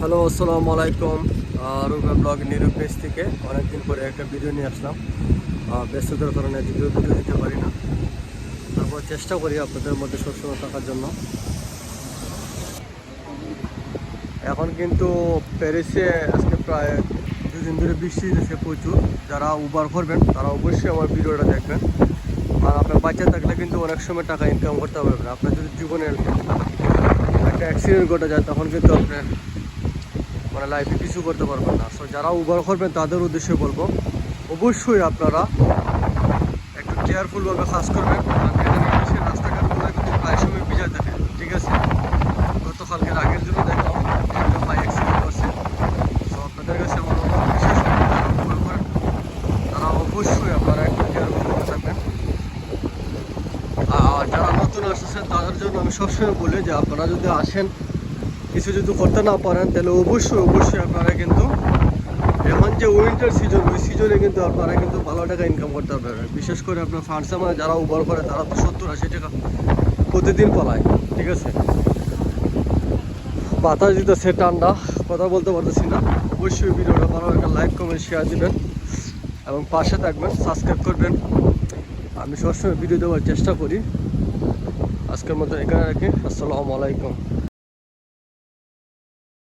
Hello, আসসালামু আলাইকুম। রুবে blog নিরু page থেকে অনেকদিন পরে একটা ভিডিও নিয়ে আসলাম। ব্যস্ততার কারণে ভিডিও ভিডিও দিতে পারি না। তারপর চেষ্টা করি আপনাদের মধ্যে সবসময় থাকার জন্য। এখন কিন্তু প্যারিসে আজকে প্রায় দুদিন ধরে বৃষ্টি হয়েছে প্রচুর। যারা উবার করবেন, তারা অবশ্যই আমার ভিডিওটা দেখবেন। আর আপনার বাচ্চা থাকলে কিন্তু অনেক সময় টাকা ইনকাম করতে পারবেন আপনার যদি জীবনে একটা অ্যাক্সিডেন্ট ঘটে যায়, তখন কিন্তু আপনার মানে লাইফে কিছু করতে পারবেন না। সো যারা উবার করবেন, তাদের উদ্দেশ্যে বলব, অবশ্যই আপনারা একটু কেয়ারফুলভাবে কাজ করবেন। প্রায় সময় থাকে, ঠিক আছে? আগের জন্য তো আপনাদের কাছে তারা অবশ্যই আপনারা একটু আর যারা নতুন আসছেন তাদের জন্য আমি সবসময় বলি যে, আপনারা যদি আসেন কিছু যদি করতে না পারেন, তাহলে অবশ্যই অবশ্যই আপনারা কিন্তু এখন যে উইন্টার সিজন ওই সিজনে কিন্তু আপনারা কিন্তু ভালো টাকা ইনকাম করতে পারবেন। বিশেষ করে আপনার ফার্স্ট সময় যারা উবার করে, তারা তো সত্তর আশি টাকা প্রতিদিন পালায়, ঠিক আছে? বাতাস দিতেছে ঠান্ডা, কথা বলতে পারতেছি না। অবশ্যই ভিডিওটা ভালো একটা লাইক কমেন্ট শেয়ার দিবেন। এবং পাশে থাকবেন সাবস্ক্রাইব করবেন। আমি সবসময় ভিডিও দেওয়ার চেষ্টা করি। আজকের মতো এখানে রাখি। আসসালামু আলাইকুম।